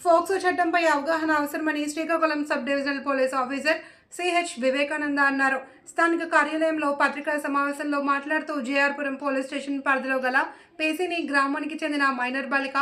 POCSO చట్టంపై అవగాహన అవసరమని Srikakulam sub divisional police officer CH Vivekananda అన్నారు. స్థానిక కార్యాలయంలో పత్రికా సమావేశంలో మాట్లాడుతూ జేఆర్పురం పోలీస్ స్టేషన్ పరిధిలో గల పేసిని గ్రామానికి చెందిన మైనర్ బాలిక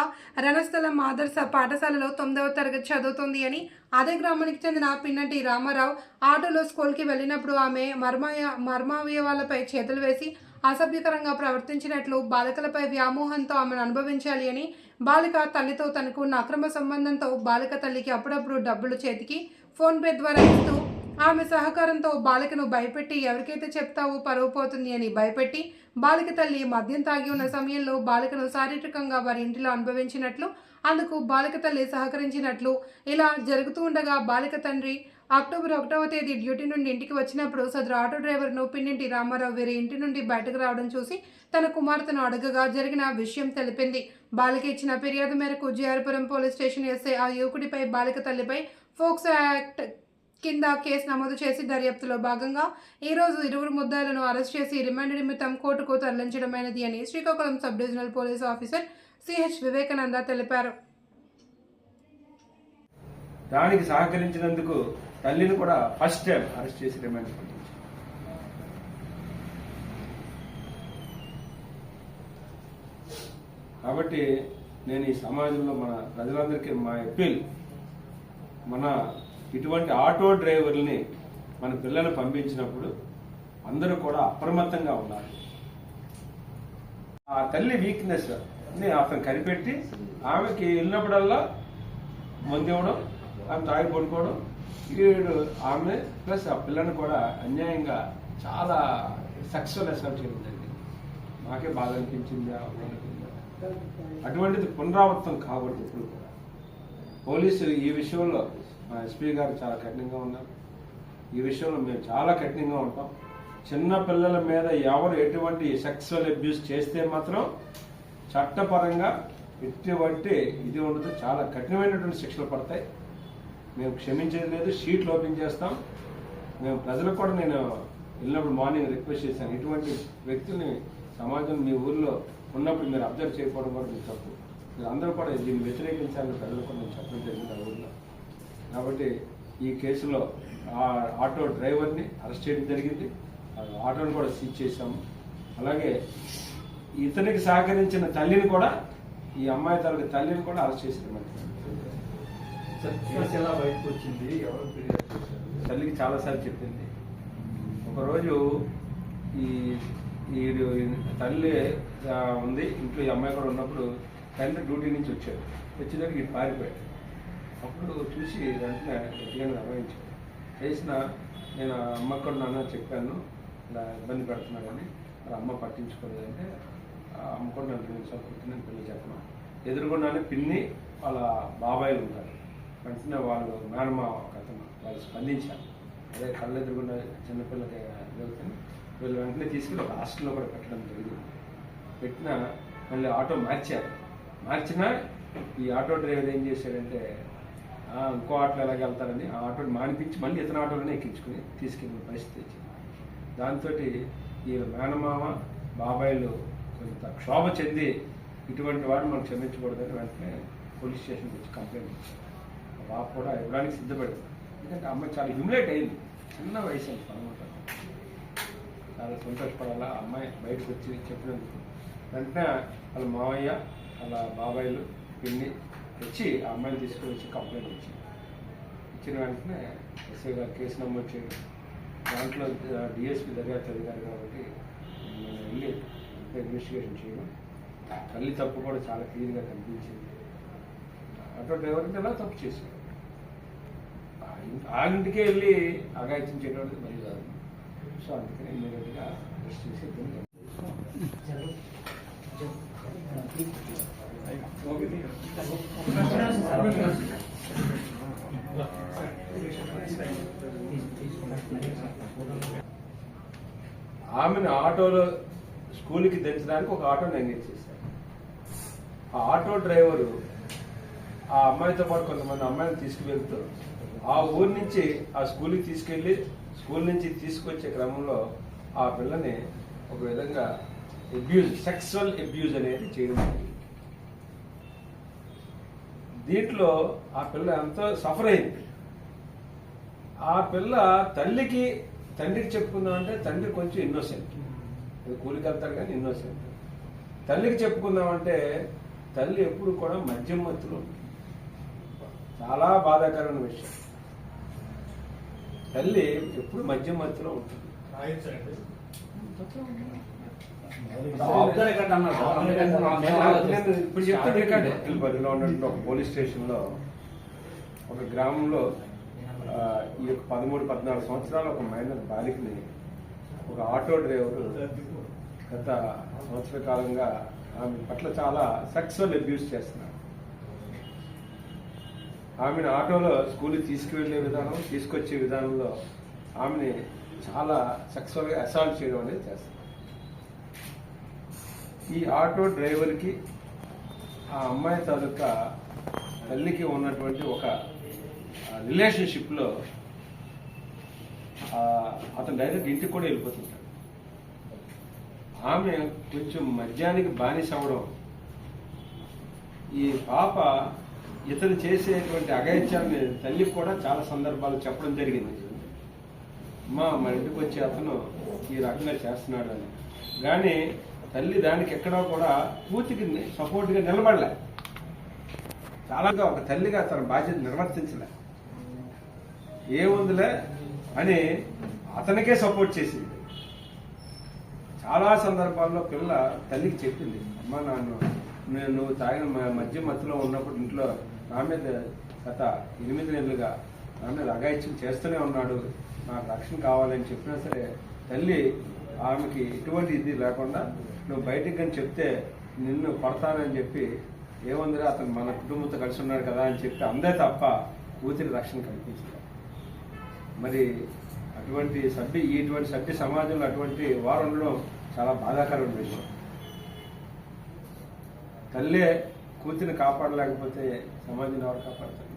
రణస్థలం ఆదర్శ పాఠశాలలో తొమ్మిదవ తరగతి చదువుతోంది అని అదే గ్రామానికి చెందిన పిన్నటి రామారావు ఆటోలో స్కూల్కి వెళ్ళినప్పుడు ఆమె మర్మాయ మర్మావయవాలపై చేతులు వేసి అసభ్యకరంగా ప్రవర్తించినట్లు బాలికలపై వ్యామోహంతో ఆమెను అనుభవించాలి అని బాలిక తల్లితో తనకు ఉన్న అక్రమ సంబంధంతో బాలిక తల్లికి అప్పుడప్పుడు డబ్బులు చేతికి ఫోన్పే ద్వారా ఇస్తూ ఆమె సహకారంతో బాలికను భయపెట్టి ఎవరికైతే చెప్తావో పరువు పోతుంది అని భయపెట్టి బాలిక తల్లి మద్యం తాగి ఉన్న సమయంలో బాలికను శారీరకంగా వారి ఇంటిలో అనుభవించినట్లు అందుకు బాలిక తల్లి సహకరించినట్లు ఇలా జరుగుతూ ఉండగా బాలిక తండ్రి అక్టోబర్ ఒకటవ తేదీ డ్యూటీ నుండి ఇంటికి వచ్చినప్పుడు సదరు ఆటో డ్రైవర్ను పిన్నింటి రామారావు వేరే ఇంటి నుండి బయటకు రావడం చూసి తన కుమార్తెను అడగగా జరిగిన విషయం తెలిపింది. బాలిక ఇచ్చిన ఫిర్యాదు మేరకు జీఆర్పురం పోలీస్ స్టేషన్ ఎస్ఐ ఆ యువకుడిపై బాలిక తల్లిపై ఫోక్సో యాక్ట్ కింద కేసు నమోదు చేసి దర్యాప్తులో భాగంగా ఈరోజు ఇరువురు ముద్దాయిలను అరెస్ట్ చేసి రిమాండ్ నిమిత్తం కోర్టుకు తరలించడమైనది అని Srikakulam sub divisional police officer CH Vivekananda తెలిపారు. దానికి సహకరించినందుకు తల్లిని కూడా ఫస్ట్ టైం అరెస్ట్ చేసి రిమాండ్ పంపించారు. కాబట్టి నేను ఈ సమాజంలో మన ప్రజలందరికీ మా అప్పీల్ మన ఇటువంటి ఆటో డ్రైవర్లని మన పిల్లల్ని పంపించినప్పుడు అందరూ కూడా అప్రమత్తంగా ఉండాలి. ఆ తల్లి వీక్నెస్ని అతను కనిపెట్టి ఆమెకి వెళ్ళినప్పుడల్లా మందివ్వడం ఆమె తాగి పడుకోవడం ఈడు ఆమె ప్లస్ ఆ పిల్లని కూడా అన్యాయంగా చాలా సెక్సువల్ అసౌల్ట్ చేయడం జరిగింది. మాకే బాధ అనిపించింది అటువంటిది పునరావృతం కాకూడదు ఇప్పుడు కూడా. పోలీసులు ఈ విషయంలో మా ఎస్పీ గారు చాలా కఠినంగా ఉన్నారు. ఈ విషయంలో మేము చాలా కఠినంగా ఉంటాం. చిన్న పిల్లల మీద ఎవరు ఎటువంటి సెక్సువల్ అబ్యూస్ చేస్తే మాత్రం చట్టపరంగా ఎటువంటి ఇది ఉండదు. చాలా కఠినమైనటువంటి శిక్షలు పడతాయి. మేము క్షమించేది లేదు షీట్లు ఓపెన్ చేస్తాం. మేము ప్రజలకు కూడా నేను వెళ్ళినప్పుడు మార్నింగ్ రిక్వెస్ట్ చేశాను. ఇటువంటి వ్యక్తుల్ని సమాజం మీ ఊర్లో ఉన్నప్పుడు మీరు అబ్జర్వ్ చేయకపోవడం కూడా మీకు తప్పు. మీరు అందరూ కూడా దీన్ని వ్యతిరేకించాలని ప్రజలకు కూడా నేను చెప్పడం జరిగింది ఆ ఊర్లో. కాబట్టి ఈ కేసులో ఆ ఆటో డ్రైవర్ని అరెస్ట్ చేయడం జరిగింది. ఆ ఆటోని కూడా సీజ్ చేశాము. అలాగే ఇతనికి సహకరించిన తల్లిని కూడా ఈ అమ్మాయి తల్లి తల్లిని కూడా అరెస్ట్ చేశారు మరి ఎలా బయటకు వచ్చింది ఎవరు ఫిర్యాదు చేశారు తల్లికి చాలాసార్లు చెప్పింది. ఒకరోజు ఈ వీడు తల్లి ఉంది ఇంట్లో ఈ అమ్మాయి కూడా ఉన్నప్పుడు తండ్రి డ్యూటీ నుంచి వచ్చాడు వచ్చేదానికి ఇటు పారిపోయాడు. అప్పుడు చూసి వెంటనే గట్టిగా నిర్వహించాడు చేసిన నేను అమ్మ కూడా నాన్న చెప్పాను ఇలా ఇబ్బంది పెడుతున్నాడని మరి అమ్మ పట్టించుకోలేదంటే ఆ అమ్మ కూడా నన్ను రెండు నిమిషాలు పెళ్ళి చెప్పను. ఎదురుకుండానే పిన్ని వాళ్ళ బాబాయిలు ఉంటారు. వెంటనే వాళ్ళు మేనమా ఒక వాళ్ళు స్పందించారు. అదే కళ్ళు ఎదురుగుండా చిన్నపిల్లకి వెళ్తాను వీళ్ళు వెంటనే తీసుకుని ఒక హాస్టల్లో కూడా పెట్టడం జరిగింది. పెట్టిన మళ్ళీ ఆటో మార్చారు. మార్చినా ఈ ఆటో డ్రైవర్ ఏం చేశాడంటే ఇంకో ఆటో ఎలాగ వెళ్తారని ఆ ఆటోని మానిపించి మళ్ళీ ఇతర ఆటోలోనే ఎక్కించుకుని తీసుకెళ్ళిన పరిస్థితి వచ్చింది. దాంతో ఈ మేనమామ బాబాయిలు కొంత క్షోభ చెంది ఇటువంటి వాడు మనం క్షమించకూడదని వెంటనే పోలీస్ స్టేషన్కి వచ్చి కంప్లైంట్ ఇచ్చారు. బాబు కూడా ఇవ్వడానికి సిద్ధపడింది ఎందుకంటే అమ్మాయి చాలా హ్యూమిలేట్ అయింది. చిన్న వయసు అండి పదమూడు చాలా సంతోషపడాలా? ఆ అమ్మాయి బయటకు వచ్చి చెప్పినందుకు. వెంటనే వాళ్ళ మావయ్య వాళ్ళ బాబాయిలు పిన్ని వచ్చి ఆ అమ్మాయిని తీసుకుని వచ్చి కంప్లైంట్ ఇచ్చింది ఇచ్చిన వెంటనే ఎస్ఐ గారు కేసు నమోదు చేయడం. దాంట్లో డిఎస్పీ దర్యాప్తు అధికారి కాబట్టి నేను వెళ్ళి ఇన్వెస్టిగేషన్ చేయడం. తల్లి తప్పు కూడా చాలా క్లియర్గా కనిపించింది. ఆటో డ్రైవర్ అంటే ఎలా తప్పు చేశాడు ఆ ఇంటికే వెళ్ళి అగాయత్యం చేయడం అనేది మరి కాదు. సో అందుకని ఇమీడియట్గా అరెస్ట్ చేసి ఆమెను ఆటోలో స్కూల్కి దించడానికి ఒక ఆటోని ఎంగేజ్ చేశారు. ఆ ఆటో డ్రైవరు ఆ అమ్మాయితో పాటు కొంతమంది అమ్మాయిని తీసుకువెళ్తూ ఆ ఊరి నుంచి ఆ స్కూల్కి తీసుకెళ్ళి స్కూల్ నుంచి తీసుకొచ్చే క్రమంలో ఆ పిల్లని ఒక విధంగా అబ్యూజ్ సెక్సువల్ అబ్యూజ్ అనేది చేయడం దీంట్లో ఆ పిల్ల ఎంతో సఫర్ అయింది. ఆ పిల్ల తల్లికి తండ్రికి చెప్పుకుందామంటే తండ్రి కొంచెం ఇన్నోసెంట్ కూలికి వెళ్తారు కానీ ఇన్నోసెంట్ తల్లికి చెప్పుకుందామంటే తల్లి ఎప్పుడు కూడా మద్యం మత్తులు ఉంటుంది. చాలా బాధాకరమైన విషయం. తల్లి ఎప్పుడు మద్యం మత్తులో ఉంటుంది. ఇప్పుడు చెప్తాను రికార్డ్ ఉన్నటువంటి ఒక పోలీస్ స్టేషన్లో ఒక గ్రామంలో ఈ యొక్క పదమూడు పద్నాలుగు సంవత్సరాల ఒక మైనర్ బాలికని ఒక ఆటో డ్రైవర్ గత సంవత్సర కాలంగా ఆమె పట్ల చాలా సెక్సువల్ అబ్యూస్ చేస్తున్నారు. ఆమెను ఆటోలో స్కూల్కి తీసుకువెళ్ళే విధానం తీసుకొచ్చే విధానంలో ఆమెని చాలా సెక్సువల్గా అసాల్ట్ చేయడం అనేది చేస్తున్నారు ఈ ఆటో డ్రైవర్కి ఆ అమ్మాయి తాలూకా తల్లికి ఉన్నటువంటి ఒక రిలేషన్షిప్లో అతను డైరెక్ట్ ఇంటికి కూడా వెళ్ళిపోతుంటాడు. ఆమె కొంచెం మద్యానికి బానిస అవ్వడం ఈ పాప ఇతను చేసేటువంటి అగైత్యాన్ని తల్లికి కూడా చాలా సందర్భాలు చెప్పడం జరిగింది. మా మన ఇంటికి వచ్చే అతను ఈ రకంగా చేస్తున్నాడు అని కానీ తల్లి దానికి ఎక్కడా కూడా పూర్తికి సపోర్ట్గా నిలబడలే. చాలాగా ఒక తల్లిగా తన బాధ్యత నిర్వర్తించలే. ఏముందిలే అని అతనికే సపోర్ట్ చేసింది. చాలా సందర్భాల్లో పిల్ల తల్లికి చెప్పింది అమ్మా నాన్న నేను నువ్వు తాగిన మధ్య మద్యం మత్తులో ఉన్నప్పుడు ఇంట్లో నా మీద గత ఎనిమిది నెలలుగా నా మీద చేస్తూనే ఉన్నాడు. నాకు రక్షణ కావాలని చెప్పినా సరే తల్లి ఆమెకి ఎటువంటి ఇది లేకుండా నువ్వు బయటికి కానీ చెప్తే నిన్ను కొడతానని చెప్పి ఏముందిరా అతను మన కుటుంబంతో కలిసి ఉన్నాడు కదా అని చెప్పి అందే తప్ప కూతురి రక్షణ కల్పించారు మరి అటువంటి సభ్య ఇటువంటి సభ్య సమాజంలో అటువంటి వారు ఉండడం చాలా బాధాకరమైన విషయం. తల్లే కూతురిని కాపాడలేకపోతే సమాజం ఎవరు కాపాడుతుంది